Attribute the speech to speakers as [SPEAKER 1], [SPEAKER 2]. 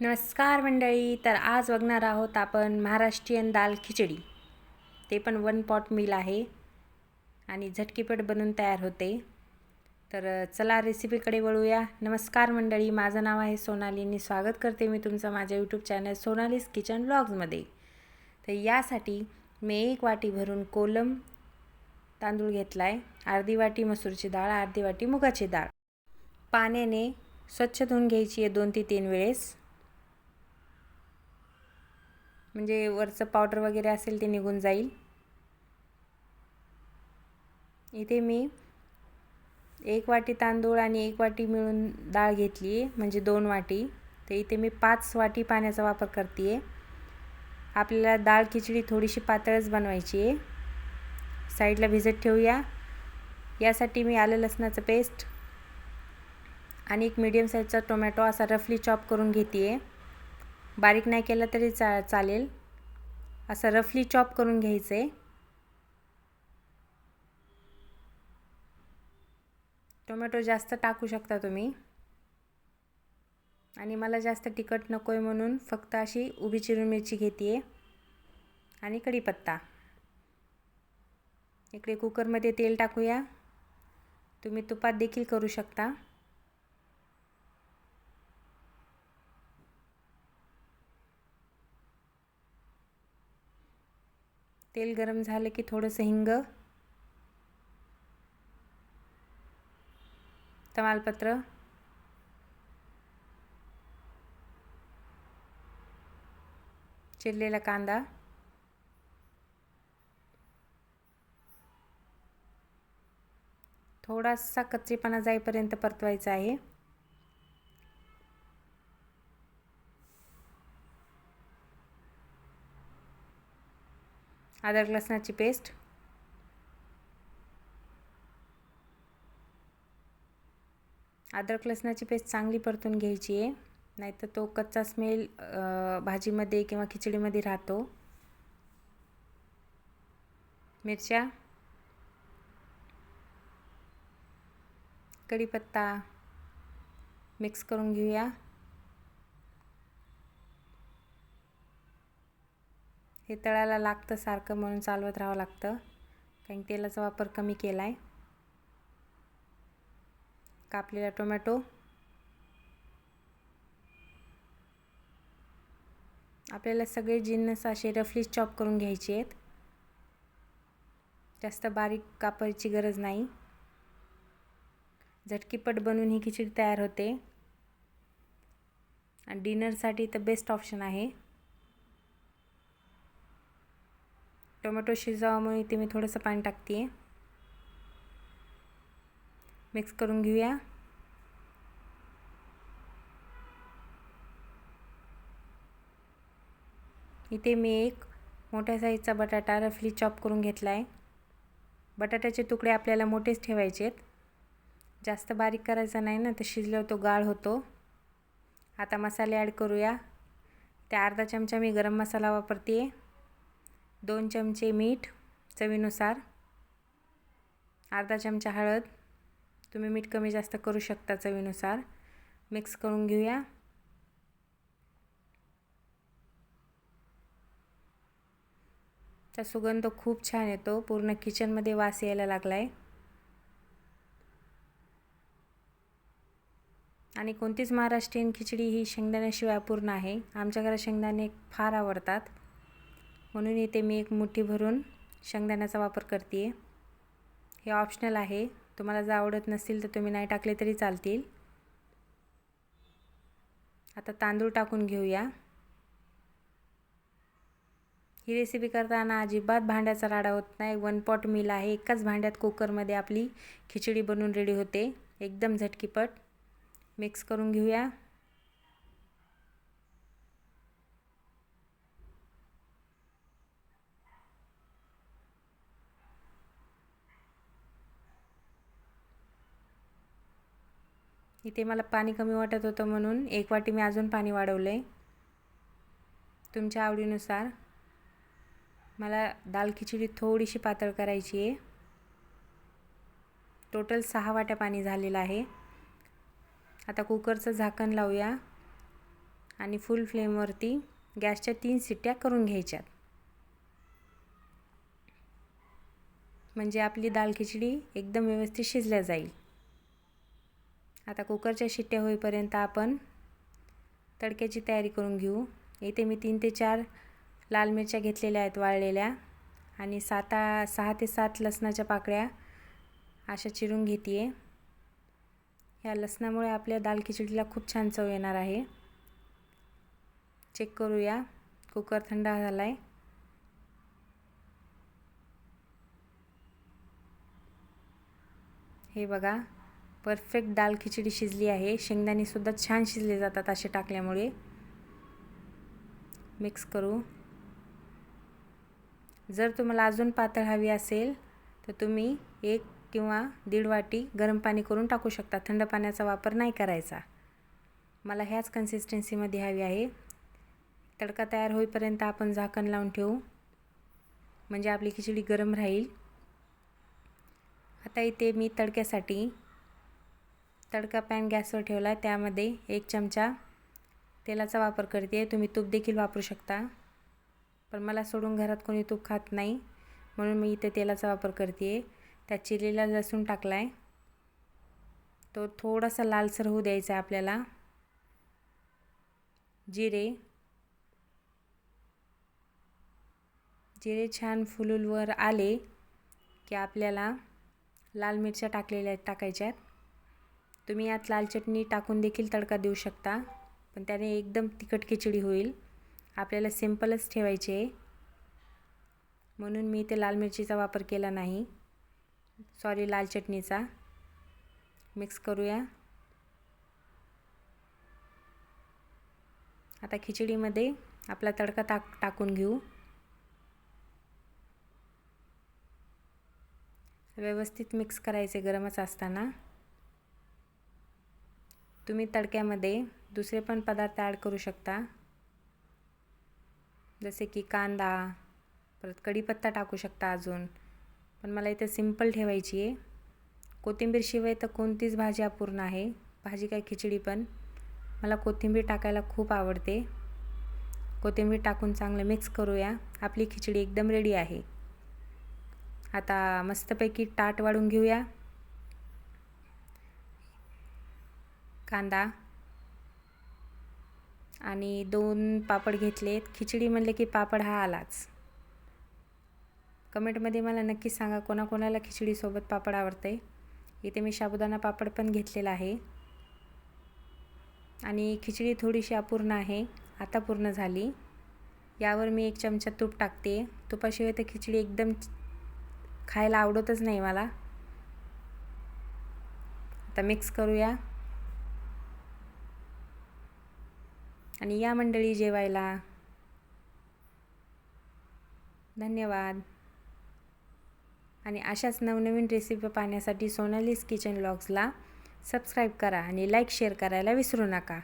[SPEAKER 1] नमस्कार मंडळी तर आज बघणार आहोत आपण महाराष्ट्रीयन दाल खिचडी. ते पण वन पॉट मील आहे आणि झटकीपट बनून तयार होते. तर चला रेसिपीकडे वळूया. नमस्कार मंडळी माझं नाव आहे सोनाली आणि स्वागत करते मी तुमचं माझ्या यूट्यूब चॅनल सोनालीस किचन ब्लॉग्समध्ये तर यासाठी मी एक वाटी भरून कोलम तांदूळ घेतला आहे अर्धी वाटी मसूरची डाळ अर्धी वाटी मुगाची डाळ. पाण्याने स्वच्छ धुवून घ्यायची आहे दोन ते तीन वेळेस. म्हणजे वरचं पावडर वगैरे असेल ते निघून जाईल. इथे मी एक वाटी तांदूळ आणि एक वाटी मिळून डाळ घेतली आहे म्हणजे दोन वाटी. तर इथे मी पाच वाटी पाण्याचा वापर करते आहे आपल्याला डाळ खिचडी थोडीशी पातळच बनवायची आहे. साईडला भिजत ठेवूया. यासाठी मी आलं लसणाचं पेस्ट आणि एक मीडियम साईजचा टोमॅटो असा रफली चॉप करून घेते आहे बारीक नाही केला तरी चा चालेल. असं रफली चॉप करून घ्यायचं आहे टोमॅटो जास्त टाकू शकता तुम्ही. आणि मला जास्त तिखट नको आहे म्हणून फक्त अशी उभी चिरून मिरची घेते आहे आणि कढीपत्ता. इकडे कुकरमध्ये तेल टाकूया. तुम्ही तुपात देखील करू शकता. तेल गरम झालं की थोडंसं हिंग. तमालपत्र. चिरलेला कांदा. थोडासा कच्चेपणा जाईपर्यंत परतवायचा आहे. अद्रक लसणाची पेस्ट अद्रक लसणाची पेस्ट चांगली परतून घ्यायची आहे. नाहीतर तो कच्चा स्मेल भाजीमध्ये किंवा खिचडीमध्ये राहतो. मिरच्या. कढीपत्ता. मिक्स करून घेऊया. हे तळायला लागतं सारखं म्हणून चालवत राहावं लागतं. कारण तेलाचा वापर कमी केला आहे कापलेला टोमॅटो. आपल्याला सगळे जिन्नस असे रफली चॉप करून घ्यायचे आहेत. जास्त बारीक कापायची गरज नाही. झटकीपट बनवून ही खिचडी तयार होते. आणि डिनरसाठी तर बेस्ट ऑप्शन आहे. टोमॅटो शिजावा म्हणून इथे मी थोडंसं पाणी टाकते आहे मिक्स करून घेऊया. इथे मी एक मोठ्या साईजचा बटाटा रफली चॉप करून घेतला आहे बटाट्याचे तुकडे आपल्याला मोठेच ठेवायचे आहेत जास्त बारीक करायचा नाही ना तर शिजल्यावर तो गाळ होतो. आता मसाले ॲड करूया. त्या अर्धा चमचा मी गरम मसाला वापरते आहे दोन चमचे मीठ चवीनुसार अर्धा चमचा हळद तुम्ही मीठ कमी जास्त करू शकता चवीनुसार. मिक्स करून घेऊया. त्याचा सुगंध खूप छान येतो. पूर्ण किचनमध्ये वास यायला लागला आहे आणि कोणतीच महाराष्ट्रीयन खिचडी ही शेंगदाण्याशिवाय अपूर्ण आहे. आमच्या घरात शेंगदाणे फार आवडतात. म्हणून इथे मी एक मुठी भरून शेंगदाण्याचा वापर करते आहे हे ऑप्शनल आहे. तुम्हाला जर आवडत नसतील तर तुम्ही नाही टाकले तरी चालतील. आता तांदूळ टाकून घेऊया. ही रेसिपी करताना अजिबात भांड्याचा राडा होत नाही. वन पॉट मिल आहे. एकाच भांड्यात कुकरमध्ये आपली खिचडी बनवून रेडी होते. एकदम झटकीपट. मिक्स करून घेऊया. इथे मला पाणी कमी वाटत होतं म्हणून एक वाटी मी अजून पाणी वाढवलं आहे तुमच्या आवडीनुसार. मला दाल खिचडी थोडीशी पातळ करायची आहे. टोटल सहा वाट्या पाणी झालेलं आहे. आता कुकरचं झाकण लावूया. आणि फुल फ्लेमवरती गॅसच्या तीन सिट्ट्या करून घ्यायच्यात. म्हणजे आपली दाल खिचडी एकदम व्यवस्थित शिजल्या जाईल. आता कुकरच्या शिट्ट्या होईपर्यंत आपण तडक्याची तयारी करून घेऊ. इथे मी तीन ते चार लाल मिरच्या घेतलेल्या आहेत वाळलेल्या आणि साता सहा ते सात लसणाच्या पाकळ्या अशा चिरून घेते आहे ह्या लसणामुळे आपल्या दाल खिचडीला खूप छान चव येणार आहे. चेक करूया. कुकर थंड झाला आहे हे बघा. परफेक्ट दाल खिचडी शिजली आहे. शेंगदाणेसुद्धा छान शिजले जातात असे टाकल्यामुळे. मिक्स करू. जर तुम्हाला अजून पातळ हवी असेल तर तुम्ही एक किंवा दीड वाटी गरम पाणी करून टाकू शकता. थंड पाण्याचा वापर नाही करायचा. मला ह्याच कन्सिस्टन्सीमध्ये हवी आहे. तडका तयार होईपर्यंत आपण झाकण लावून ठेवू. म्हणजे आपली खिचडी गरम राहील. आता इथे मी तडक्यासाठी तडका पॅन गॅसवर ठेवला. आहे त्यामध्ये एक चमचा तेलाचा वापर करते तुम्ही तूप देखील वापरू शकता. पण मला सोडून घरात कोणी तूप खात नाही म्हणून मी इथे तेलाचा वापर करते त्यात चिलीला लसूण टाकला आहे तो थोडासा लालसर होऊ द्यायचा आहे आपल्याला. जिरे. जिरे छान फुलूलवर आले की आपल्याला लाल मिरच्या टाकलेल्या आहेत टाकायच्या आहेत. तुम्ही यात लाल चटणी टाकून देखील तडका देऊ शकता पण त्याने एकदम तिखट खिचडी होईल. आपल्याला सिम्पलच ठेवायचे आहे. म्हणून मी इथे लाल मिरचीचा वापर केला नाही. सॉरी लाल चटणीचा. मिक्स करूया. आता खिचडीमध्ये आपला तडका टाक टाकून घेऊ. व्यवस्थित मिक्स करायचे गरमच असताना. तुम्ही तडक्यामध्ये दुसरे पण पदार्थ ॲड करू शकता. जसे की कांदा परत कढीपत्ता टाकू शकता अजून. पण मला इथं सिंपल ठेवायची आहे. कोथिंबीरशिवाय तर कोणतीच भाजी अपूर्ण आहे. भाजी काय खिचडी पण. मला कोथिंबीर टाकायला खूप आवडते. कोथिंबीर टाकून चांगलं मिक्स करूया. आपली खिचडी एकदम रेडी आहे. आता मस्तपैकी ताट वाढून घेऊया. कांदा आणि दोन पापड घेतलेत. खिचडी म्हणले की पापड हा आलाच. कमेंटमध्ये मला नक्की सांगा कोणाकोणाला खिचडीसोबत पापड आवडते इथे मी साबुदाणा पापड पण घेतलेला आहे. आणि खिचडी थोडीशी अपूर्ण आहे. आता पूर्ण झाली. यावर मी एक चमचा तूप टाकते. तुपाशिवाय तर खिचडी एकदम खायला आवडतच नाही मला. आता मिक्स करूया. आणि या मंडळी जेवायला. धन्यवाद. आणि अशाच नवनवीन रेसिपी पाहण्यासाठी सोनालीस किचन लॉग्सला सबस्क्राईब करा आणि लाईक शेअर करायला विसरू नका.